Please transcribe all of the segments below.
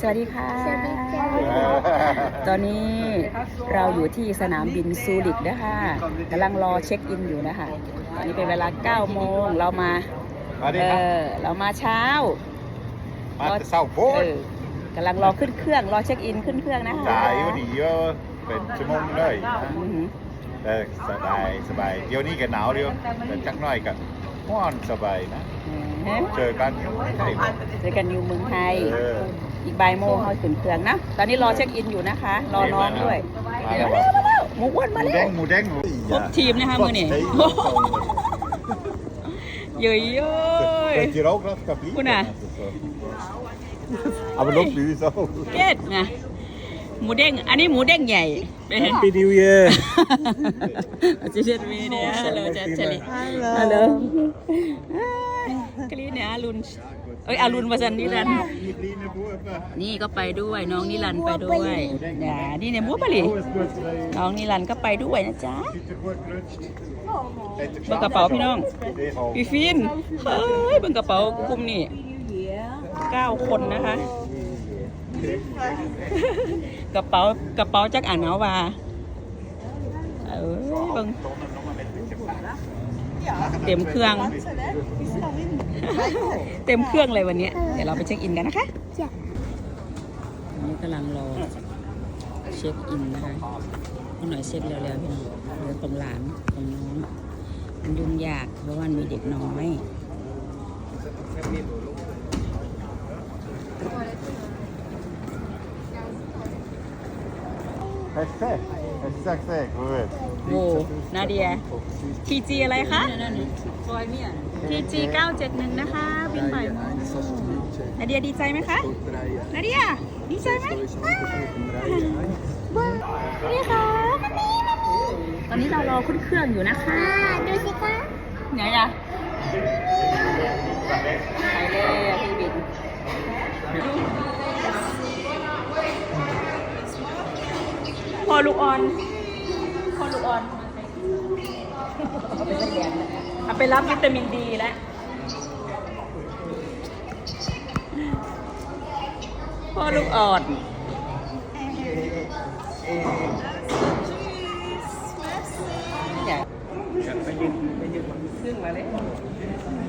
สวัสดีค่ะสวัสดีค่ะ ตอนนี้เราอยู่ที่สนามบินซูริกนะคะกำลังรอเช็คอินอยู่นะคะ ตอนนี้เป็นเวลา9โมงเรามามาดิเอครับอเรามาเช้า มาแต่เศร้าโพเอดอกำลังรอขึ้นเครื่อง รอเช็คอินขึ้นเครื่องนะคะจ่ายอยู่ดีเยอะเป็นชั่วโมงเลยนะอือหือแต่สบายสบาย เดี๋ยวนี้ก็หนาวเดียวแต่จักหน่อยก็ห้อนสบายนะ เออเจอกันใช่ไหมเจอกันอยู่เมืองไทย เอออีกบ่ายโมงเขาขึ้นเครื่องนะ ตอนนี้รอเช็คอินอยู่นะคะ รอน้องด้วยมาแล้วมาแล้วมาแล้วหมูอ้วนหมามูแล้แดวงหมูแดงครบทีมนะคะมือนี่เย้ยเย้ย Kijk hier ook nog café? Kuna. Aber nog nu zo. เกตไงหมูเด้ง อันนี้หมูเด้งใหญ่ Happy New Year จิเชตมีเนี่ยฮัลโหลจัดเฉลี่ยฮัลโหล กรีเนี่ยอารุณเอ้ยอารุณวสันนิรันดร์นี่ก็ไปด้วยน้องนิรันดร์ไปด้วยอย่านี่เนี่ยหมูปะลิน้องนิรันดร์ก็ไปด้วยนะจ๊ะบิ่งกระเป๋าพี่น้องพี่ฟินเฮ้ยบิ่งกระเป๋ากลุ่มนี่เก้าคนนะคะ กระเป๋ากระเป๋าจักอ่านเอาว่าเออบิ่งเต็มเครื่อง เต็มเครื่องเลยวันเนี้ยเดี๋ยวเราไปเช็คอินกันนะคะจ้ะอันนี้กำลังรอเช็คอินนะคะคนหน่อยเช็คเร็วๆพี่น้องเรื่องของหลานของน้องมันยุ่งยากเพราะว่ามันมีเด็กน้อย Perfect. Exact, exact. Goed. โอ้นาเดียทีจีอะไรคะทีจี971 นะคะ บินบ่ายโมงนาเดียดีใจไหมคะ นาเดียดีใจไหมนี่ค่ะตอนนี้เรารอขึ้นเครื่องอยู่นะคะอ่าดูสิคะไหนอะไปเลยพี่บิน พอลูกออนพอลูกออนเอาไปรับวิตามินดีแล้วพ่อลูกอ่อนขึ้นมาเลย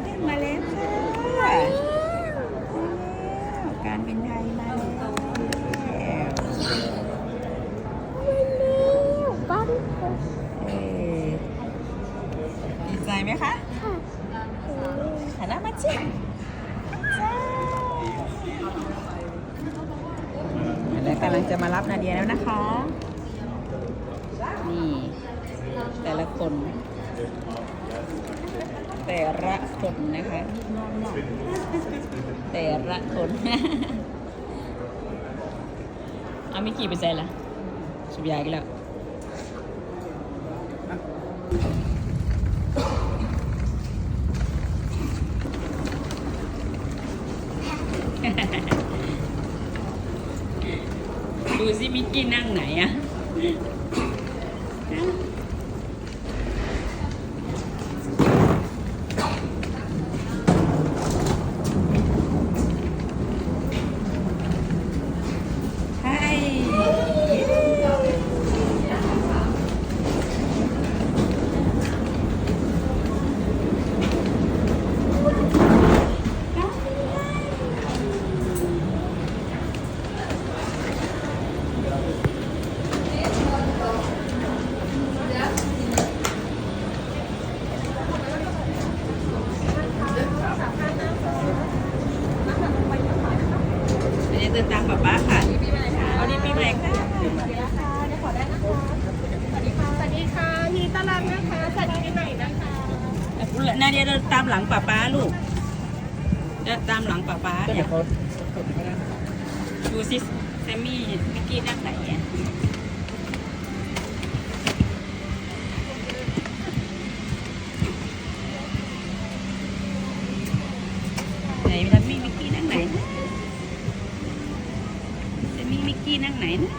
ขึ้นมาแล้วค่ะการบินไทยมาแล้ว บ้าน เอ่อ ดีใจไหมคะหันหน้ามาจิแล้วกำลังจะมารับนาเดียแล้วนะคะ นี่ แต่ละคน แต่ละคนนะคะ แต่ละคนเอามิกกี้ไปใส่ละสุบยากันแล้ว ดูสิมิกกี้นั่งไหนอะใช่ไม่ได้เดินตามป๊าป๊าค่ะเอาดีปีใหม่ค่ะ สวัสดีค่ะ ยินดีต้อนรับนะคะสวัสดีปีใหม่นะคะนาเดียเดินตามหลังป๊าป๊าลูกเดินตามหลังป๊าป๊าเนี่ยดูสิแซมมี่มิกกี้นั่งไหนอะไหนแซมมี่มิกกี้นั่งไหนแซมมี่มิกกี้นั่งไหนนะ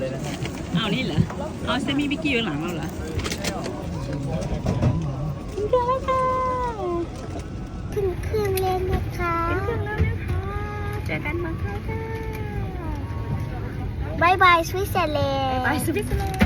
เลยนะ อ้าวนี่เหรอ เอาเซมิบิกกี้อยู่หลังเราเหรอถึงเครื่องเล่นนะคะถึงเครื่องแล้วนะคะเจอกันมาค่ะบายบายสวิตเซอร์แลนด์ไปสวิตเซอร์แลนด์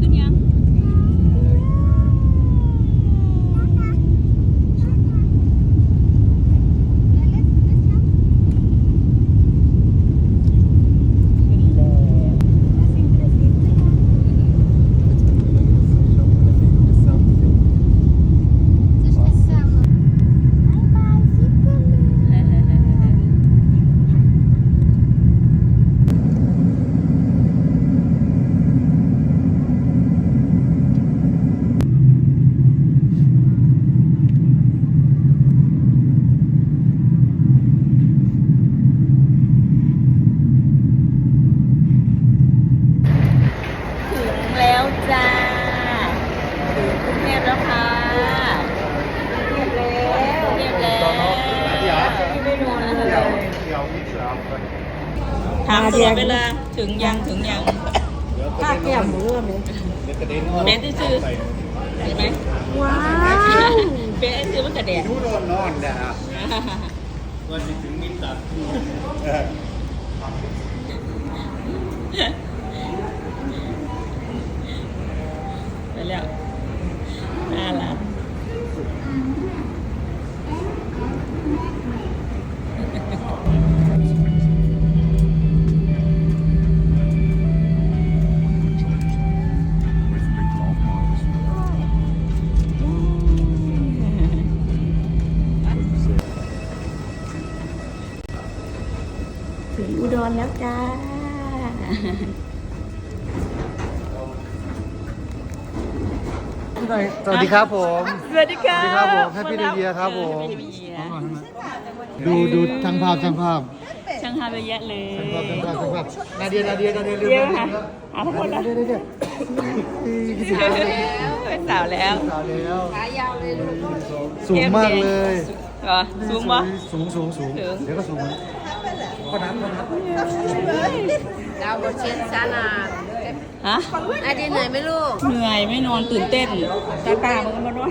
ขึ้นยัง ถึงแล้วจ้า ถึงกรุงเทพแล้วค่ะกรุงเทพแล้วกรุงเทพแล้วไม่รู้เลย ถามตลอดเวลาถึงยังถึงยังภาคแก้มเริ่มเลยเบสซื้อเห็นไหมว้าวเบสซื้อมันกระแดดยูโดนนอนนะฮะว่าจะถึงมิตรตัดไปแล้วน่ารัก ดรแล้วจ้าสวัสดีครับผม สวัสดีค่ะสวัสดีครับผม Happy New Year ครับผม Happy New Year ดูดูช่างภาพช่างภาพช่างภาพเยอะแยะเลยช่างภาพช่างภาพช่างภาพนาเดียนาเดียนาเดียเร็วเดี๋ยวเร็วค่ะเร็วเอาทุกคนนะเดี๋ยวเดี๋ยวเดี๋ยวเป็นสาวแล้วสาวแล้วขายาวเลยสูงมากเลยเหรอสูงปะสูงสูงสูงสูงเดี๋ยวก็สูงก็นับก็นับ เราบทเชียนซาลาฮะไอเดีเหนื่อยไหมลูก เหนื่อยไม่นอนตื่นเต้นตาตามันก็มานอน